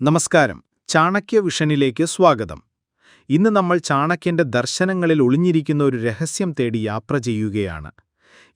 നമസ്കാരം. ചാണക്യ വിഷനിലേക്ക് സ്വാഗതം. ഇന്ന് നമ്മൾ ചാണക്യന്റെ ദർശനങ്ങളിൽ ഒളിഞ്ഞിരിക്കുന്ന ഒരു രഹസ്യം തേടി യാത്ര ചെയ്യുകയാണ്.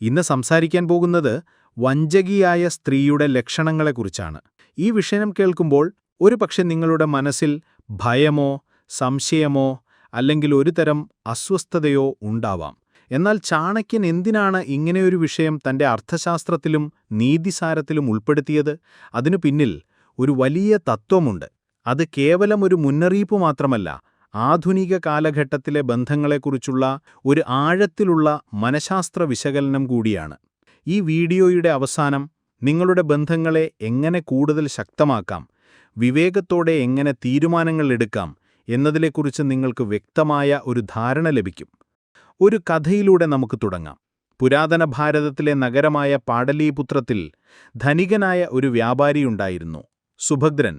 ഇന്ന് സംസാരിക്കാൻ പോകുന്നത് വഞ്ചകിയായ സ്ത്രീയുടെ ലക്ഷണങ്ങളെക്കുറിച്ചാണ്. ഈ വിഷയം കേൾക്കുമ്പോൾ ഒരുപക്ഷെ നിങ്ങളുടെ മനസ്സിൽ ഭയമോ സംശയമോ അല്ലെങ്കിൽ ഒരുതരം അസ്വസ്ഥതയോ ഉണ്ടാവാം. എന്നാൽ ചാണക്യൻ എന്തിനാണ് ഇങ്ങനെയൊരു വിഷയം തന്റെ അർത്ഥശാസ്ത്രത്തിലും നീതിസാരത്തിലും ഉൾപ്പെടുത്തിയത്? അതിനു പിന്നിൽ ഒരു വലിയ തത്വമുണ്ട്. അത് കേവലം ഒരു മുന്നറിയിപ്പ് മാത്രമല്ല ആധുനിക കാലഘട്ടത്തിലെ ബന്ധങ്ങളെക്കുറിച്ചുള്ള ഒരു ആഴത്തിലുള്ള മനഃശാസ്ത്ര വിശകലനം കൂടിയാണ്. ഈ വീഡിയോയുടെ അവസാനം നിങ്ങളുടെ ബന്ധങ്ങളെ എങ്ങനെ കൂടുതൽ ശക്തമാക്കാം വിവേകത്തോടെ എങ്ങനെ തീരുമാനങ്ങൾ എടുക്കാം എന്നതിലെക്കുറിച്ച് നിങ്ങൾക്ക് വ്യക്തമായ ഒരു ധാരണ ലഭിക്കും. ഒരു കഥയിലൂടെ നമുക്ക് തുടങ്ങാം. പുരാതന ഭാരതത്തിലെ നഗരമായ പാടലീപുത്രത്തിൽ ധനികനായ ഒരു വ്യാപാരിയുണ്ടായിരുന്നു സുഭദ്രൻ.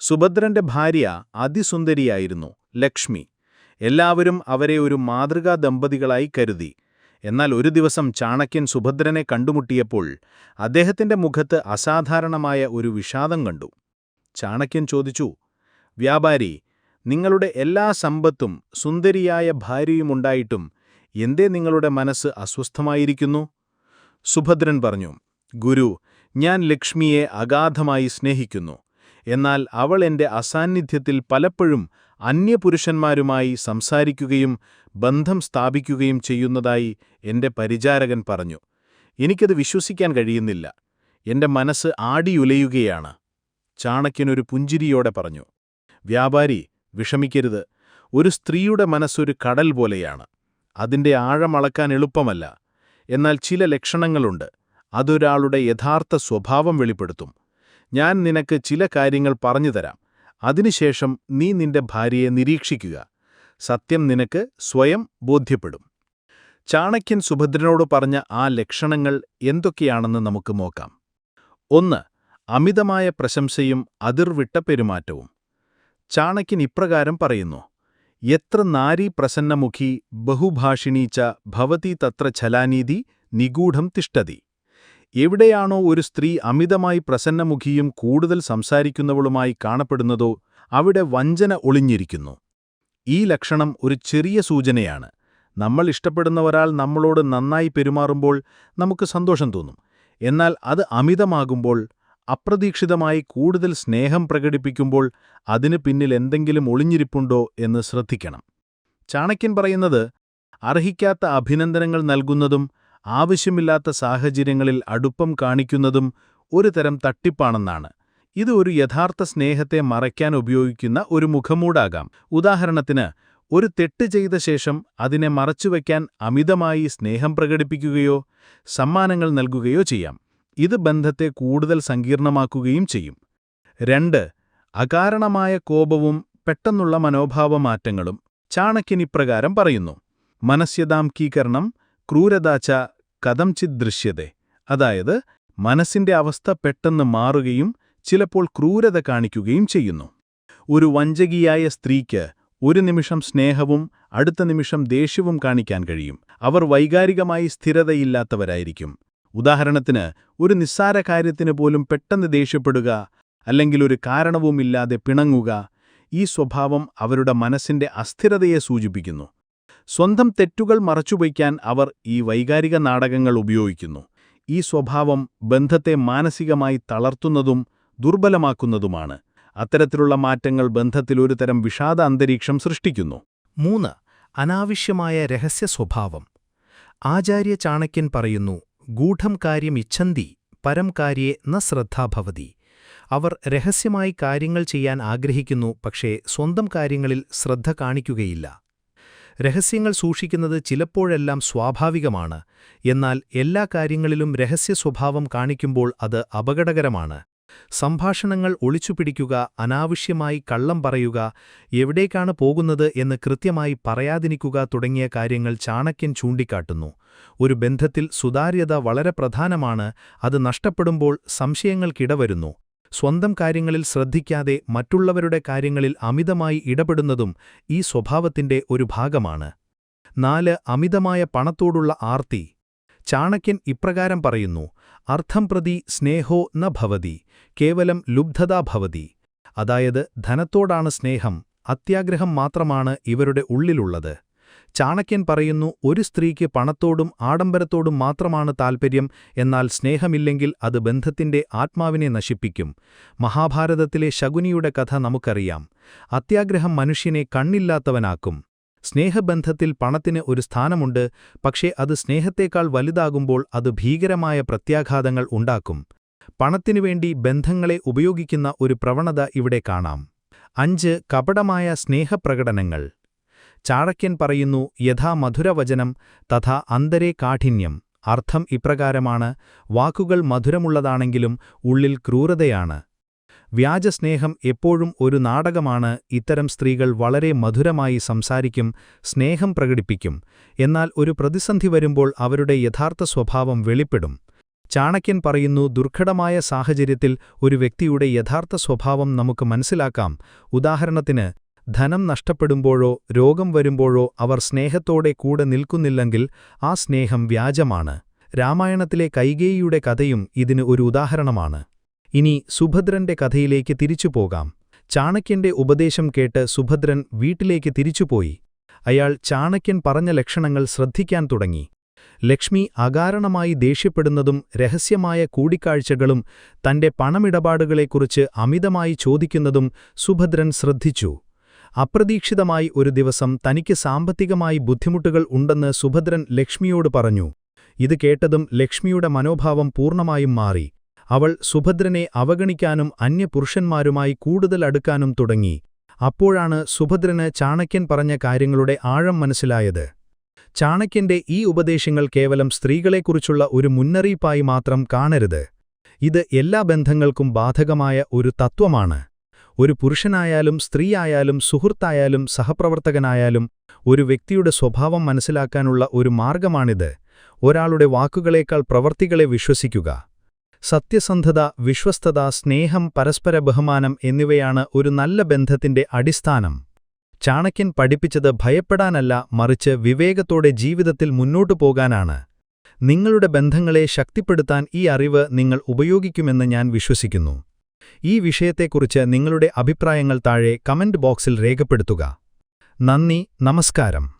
സുഭദ്രന്റെ ഭാര്യ അതിസുന്ദരിയായിരുന്നു ലക്ഷ്മി. എല്ലാവരും അവരെ ഒരു മാതൃകാ ദമ്പതികളായി കരുതി. എന്നാൽ ഒരു ദിവസം ചാണക്യൻ സുഭദ്രനെ കണ്ടുമുട്ടിയപ്പോൾ അദ്ദേഹത്തിന്റെ മുഖത്ത് അസാധാരണമായ ഒരു വിഷാദം കണ്ടു. ചാണക്യൻ ചോദിച്ചു വ്യാപാരി നിങ്ങളുടെ എല്ലാ സമ്പത്തും സുന്ദരിയായ ഭാര്യയുമുണ്ടായിട്ടും എന്തേ നിങ്ങളുടെ മനസ്സ് അസ്വസ്ഥമായിരിക്കുന്നു? സുഭദ്രൻ പറഞ്ഞു ഗുരു ഞാൻ ലക്ഷ്മിയെ അഗാധമായി സ്നേഹിക്കുന്നു. എന്നാൽ അവൾ എന്റെ അസാന്നിധ്യത്തിൽ പലപ്പോഴും അന്യപുരുഷന്മാരുമായി സംസാരിക്കുകയും ബന്ധം സ്ഥാപിക്കുകയും ചെയ്യുന്നതായി എന്റെ പരിചാരകൻ പറഞ്ഞു. എനിക്കത് വിശ്വസിക്കാൻ കഴിയുന്നില്ല. എന്റെ മനസ്സ് ആടിയുലയുകയാണ്. ചാണക്യനൊരു പുഞ്ചിരിയോടെ പറഞ്ഞു. വ്യാപാരി വിഷമിക്കരുത്. ഒരു സ്ത്രീയുടെ മനസ്സൊരു കടൽ പോലെയാണ്. അതിന്റെ ആഴമളക്കാൻ എളുപ്പമല്ല. എന്നാൽ ചില ലക്ഷണങ്ങളുണ്ട്. അതൊരാളുടെ യഥാർത്ഥ സ്വഭാവം വെളിപ്പെടുത്തും. ഞാൻ നിനക്ക് ചില കാര്യങ്ങൾ പറഞ്ഞുതരാം. അതിനുശേഷം നീ നിന്റെ ഭാര്യയെ നിരീക്ഷിക്കുക. സത്യം നിനക്ക് സ്വയം ബോധ്യപ്പെടും. ചാണക്യൻ സുഭദ്രനോട് പറഞ്ഞ ആ ലക്ഷണങ്ങൾ എന്തൊക്കെയാണെന്ന് നമുക്ക് നോക്കാം. ഒന്ന് അമിതമായ പ്രശംസയും അതിർവിട്ട പെരുമാറ്റവും. ചാണക്യൻ ഇപ്രകാരം പറയുന്നു എത്ര നാരി പ്രസന്നമുഖി ബഹുഭാഷിണീച്ച ഭവതി തത്ര ഛലാനീതി നിഗൂഢം തിഷ്ടതി. എവിടെയാണോ ഒരു സ്ത്രീ അമിതമായി പ്രസന്നമുഖിയും കൂടുതൽ സംസാരിക്കുന്നവളുമായി കാണപ്പെടുന്നതോ അവിടെ വഞ്ചന ഒളിഞ്ഞിരിക്കുന്നു. ഈ ലക്ഷണം ഒരു ചെറിയ സൂചനയാണ്. നമ്മൾ ഇഷ്ടപ്പെടുന്ന ഒരാൾ നമ്മളോട് നന്നായി പെരുമാറുമ്പോൾ നമുക്ക് സന്തോഷം തോന്നും. എന്നാൽ അത് അമിതമാകുമ്പോൾ അപ്രതീക്ഷിതമായി കൂടുതൽ സ്നേഹം പ്രകടിപ്പിക്കുമ്പോൾ അതിനു പിന്നിൽ എന്തെങ്കിലും ഒളിഞ്ഞിരിപ്പുണ്ടോ എന്ന് ശ്രദ്ധിക്കണം. ചാണക്യൻ പറയുന്നത് അർഹിക്കാത്ത അഭിനന്ദനങ്ങൾ നൽകുന്നതും ആവശ്യമില്ലാത്ത സാഹചര്യങ്ങളിൽ അടുപ്പം കാണിക്കുന്നതും ഒരു തരം തട്ടിപ്പാണെന്നാണ്. ഇത് ഒരു യഥാർത്ഥ സ്നേഹത്തെ മറയ്ക്കാൻ ഉപയോഗിക്കുന്ന ഒരു മുഖമൂടാകാം. ഉദാഹരണത്തിന് ഒരു തെറ്റ് ചെയ്ത ശേഷം അതിനെ മറച്ചുവെക്കാൻ അമിതമായി സ്നേഹം പ്രകടിപ്പിക്കുകയോ സമ്മാനങ്ങൾ നൽകുകയോ ചെയ്യാം. ഇത് ബന്ധത്തെ കൂടുതൽ സങ്കീർണമാക്കുകയും ചെയ്യും. രണ്ട് അകാരണമായ കോപവും പെട്ടെന്നുള്ള മനോഭാവമാറ്റങ്ങളും ചാണക്യനിപ്രകാരം പറയുന്നു. മനസ്യതാംകീകരണം ക്രൂരതാച്ച കഥംചിത് ദൃശ്യതെ. അതായത് മനസ്സിന്റെ അവസ്ഥ പെട്ടെന്ന് മാറുകയും ചിലപ്പോൾ ക്രൂരത കാണിക്കുകയും ചെയ്യുന്നു. ഒരു വഞ്ചകിയായ സ്ത്രീക്ക് ഒരു നിമിഷം സ്നേഹവും അടുത്ത നിമിഷം ദേഷ്യവും കാണിക്കാൻ കഴിയും. അവർ വൈകാരികമായി സ്ഥിരതയില്ലാത്തവരായിരിക്കും. ഉദാഹരണത്തിന് ഒരു നിസ്സാര കാര്യത്തിന് പോലും പെട്ടെന്ന് ദേഷ്യപ്പെടുക അല്ലെങ്കിൽ ഒരു കാരണവുമില്ലാതെ പിണങ്ങുക ഈ സ്വഭാവം അവരുടെ മനസ്സിന്റെ അസ്ഥിരതയെ സൂചിപ്പിക്കുന്നു. സ്വന്തം തെറ്റുകൾ മറച്ചുവയ്ക്കാൻ അവർ ഈ വൈകാരിക നാടകങ്ങൾ ഉപയോഗിക്കുന്നു. ഈ സ്വഭാവം ബന്ധത്തെ മാനസികമായി തളർത്തുന്നതും ദുർബലമാക്കുന്നതുമാണ്. അത്തരത്തിലുള്ള മാറ്റങ്ങൾ ബന്ധത്തിൽ ഒരു തരം വിഷാദ അന്തരീക്ഷം സൃഷ്ടിക്കുന്നു. മൂന്ന് അനാവശ്യമായ രഹസ്യ സ്വഭാവം. ആചാര്യ ചാണക്യൻ പറയുന്നു ഗൂഢം കാര്യം ഇച്ഛന്തി പരം കാര്യേ ന ശ്രദ്ധാഭവതി. അവർ രഹസ്യമായി കാര്യങ്ങൾ ചെയ്യാൻ ആഗ്രഹിക്കുന്നു പക്ഷേ സ്വന്തം കാര്യങ്ങളിൽ ശ്രദ്ധ കാണിക്കുകയില്ല. രഹസ്യങ്ങൾ സൂക്ഷിക്കുന്നത് ചിലപ്പോഴെല്ലാം സ്വാഭാവികമാണ് എന്നാൽ എല്ലാ കാര്യങ്ങളിലും രഹസ്യ സ്വഭാവം കാണിക്കുമ്പോൾ അത് അപകടകരമാണ്. സംഭാഷണങ്ങൾ ഒളിച്ചുപിടിക്കുക അനാവശ്യമായി കള്ളം പറയുക എവിടേക്കാണ് പോകുന്നത് എന്ന് കൃത്യമായി പറയാതിരിക്കുക തുടങ്ങിയ കാര്യങ്ങൾ ചാണക്യൻ ചൂണ്ടിക്കാട്ടുന്നു. ഒരു ബന്ധത്തിൽ സുതാര്യത വളരെ പ്രധാനമാണ് അത് നഷ്ടപ്പെടുമ്പോൾ സംശയങ്ങൾക്കിടവരുന്നു. സ്വന്തം കാര്യങ്ങളിൽ ശ്രദ്ധിക്കാതെ മറ്റുള്ളവരുടെ കാര്യങ്ങളിൽ അമിതമായി ഇടപെടുന്നതും ഈ സ്വഭാവത്തിന്റെ ഒരു ഭാഗമാണ്. നാല് അമിതമായ പണത്തോടുള്ള ആർത്തി. ചാണക്യൻ ഇപ്രകാരം പറയുന്നു അർത്ഥം പ്രതി സ്നേഹോ ന ഭവതി കേവലം ലുബ്ധതാ ഭവതി. അതായത് ധനത്തോടാണ് സ്നേഹം അത്യാഗ്രഹം മാത്രമാണ് ഇവരുടെ ഉള്ളിലുള്ളത്. ചാണക്യൻ പറയുന്നു ഒരു സ്ത്രീക്ക് പണത്തോടും ആഡംബരത്തോടും മാത്രമാണ് താൽപ്പര്യം എന്നാൽ സ്നേഹമില്ലെങ്കിൽ അത് ബന്ധത്തിന്റെ ആത്മാവിനെ നശിപ്പിക്കും. മഹാഭാരതത്തിലെ ശകുനിയുടെ കഥ നമുക്കറിയാം. അത്യാഗ്രഹം മനുഷ്യനെ കണ്ണില്ലാത്തവനാക്കും. സ്നേഹബന്ധത്തിൽ പണത്തിന് ഒരു സ്ഥാനമുണ്ട് പക്ഷേ അത് സ്നേഹത്തേക്കാൾ വലുതാകുമ്പോൾ അത് ഭീകരമായ പ്രത്യാഘാതങ്ങൾ ഉണ്ടാക്കും. പണത്തിനുവേണ്ടി ബന്ധങ്ങളെ ഉപയോഗിക്കുന്ന ഒരു പ്രവണത ഇവിടെ കാണാം. അഞ്ച് കപടമായ സ്നേഹപ്രകടനങ്ങൾ. ചാണക്യൻ പറയുന്നു യഥാ മധുരവചനം തഥാ അന്തരേ കാഠിന്യം. അർത്ഥം ഇപ്രകാരമാണ് വാക്കുകൾ മധുരമുള്ളതാണെങ്കിലും ഉള്ളിൽ ക്രൂരതയാണ്. വ്യാജസ്നേഹം എപ്പോഴും ഒരു നാടകമാണ് ഇത്തരം സ്ത്രീകൾ വളരെ മധുരമായി സംസാരിക്കും സ്നേഹം പ്രകടിപ്പിക്കും. എന്നാൽ ഒരു പ്രതിസന്ധി വരുമ്പോൾ അവരുടെ യഥാർത്ഥ സ്വഭാവം വെളിപ്പെടും. ചാണക്യൻ പറയുന്നു ദുർഘടമായ സാഹചര്യത്തിൽ ഒരു വ്യക്തിയുടെ യഥാർത്ഥ സ്വഭാവം നമുക്ക് മനസ്സിലാക്കാം. ഉദാഹരണത്തിന് ധനം നഷ്ടപ്പെടുമ്പോഴോ രോഗം വരുമ്പോഴോ അവർ സ്നേഹത്തോടെ കൂടെ നിൽക്കുന്നില്ലെങ്കിൽ ആ സ്നേഹം വ്യാജമാണ്. രാമായണത്തിലെ കൈകേയിയുടെ കഥയും ഇതിന് ഒരു ഉദാഹരണമാണ്. ഇനി സുഭദ്രന്റെ കഥയിലേക്ക് തിരിച്ചുപോകാം ചാണക്യന്റെ ഉപദേശം കേട്ട് സുഭദ്രൻ വീട്ടിലേക്ക് തിരിച്ചുപോയി അയാൾ ചാണക്യൻ പറഞ്ഞ ലക്ഷണങ്ങൾ ശ്രദ്ധിക്കാൻ തുടങ്ങി. ലക്ഷ്മി അകാരണമായി ദേഷ്യപ്പെടുന്നതും രഹസ്യമായ കൂടിക്കാഴ്ചകളും തന്റെ പണമിടപാടുകളെക്കുറിച്ച് അമിതമായി ചോദിക്കുന്നതും സുഭദ്രൻ ശ്രദ്ധിച്ചു. അപ്രതീക്ഷിതമായി ഒരു ദിവസം തനിക്ക് സാമ്പത്തികമായി ബുദ്ധിമുട്ടുകൾ ഉണ്ടെന്ന് സുഭദ്രൻ ലക്ഷ്മിയോട് പറഞ്ഞു. ഇത് കേട്ടതും ലക്ഷ്മിയുടെ മനോഭാവം പൂർണമായും മാറി. അവൾ സുഭദ്രനെ അവഗണിക്കാനും അന്യപുരുഷന്മാരുമായി കൂടുതൽ അടുക്കാനും തുടങ്ങി. അപ്പോഴാണ് സുഭദ്രന് ചാണക്യൻ പറഞ്ഞ കാര്യങ്ങളുടെ ആഴം മനസ്സിലായത്. ചാണക്യന്റെ ഈ ഉപദേശങ്ങൾ കേവലം സ്ത്രീകളെക്കുറിച്ചുള്ള ഒരു മുന്നറിയിപ്പായി മാത്രം കാണരുത്. ഇത് എല്ലാ ബന്ധങ്ങൾക്കും ബാധകമായ ഒരു തത്വമാണ്. ഒരു പുരുഷനായാലും സ്ത്രീയായാലും സുഹൃത്തായാലും സഹപ്രവർത്തകനായാലും ഒരു വ്യക്തിയുടെ സ്വഭാവം മനസ്സിലാക്കാനുള്ള ഒരു മാർഗമാണിത്. ഒരാളുടെ വാക്കുകളേക്കാൾ പ്രവർത്തികളെ വിശ്വസിക്കുക. സത്യസന്ധത വിശ്വസ്തത സ്നേഹം പരസ്പര ബഹുമാനം എന്നിവയാണ് ഒരു നല്ല ബന്ധത്തിന്റെ അടിസ്ഥാനം. ചാണക്യൻ പഠിപ്പിച്ചത് ഭയപ്പെടാനല്ല മറിച്ച് വിവേകത്തോടെ ജീവിതത്തിൽ മുന്നോട്ടു പോകാനാണ്. നിങ്ങളുടെ ബന്ധങ്ങളെ ശക്തിപ്പെടുത്താൻ ഈ അറിവ് നിങ്ങൾ ഉപയോഗിക്കുമെന്ന് ഞാൻ വിശ്വസിക്കുന്നു. ഈ വിഷയത്തെക്കുറിച്ച് നിങ്ങളുടെ അഭിപ്രായങ്ങൾ താഴെ കമന്റ് ബോക്സിൽ രേഖപ്പെടുത്തുക. നന്ദി നമസ്കാരം.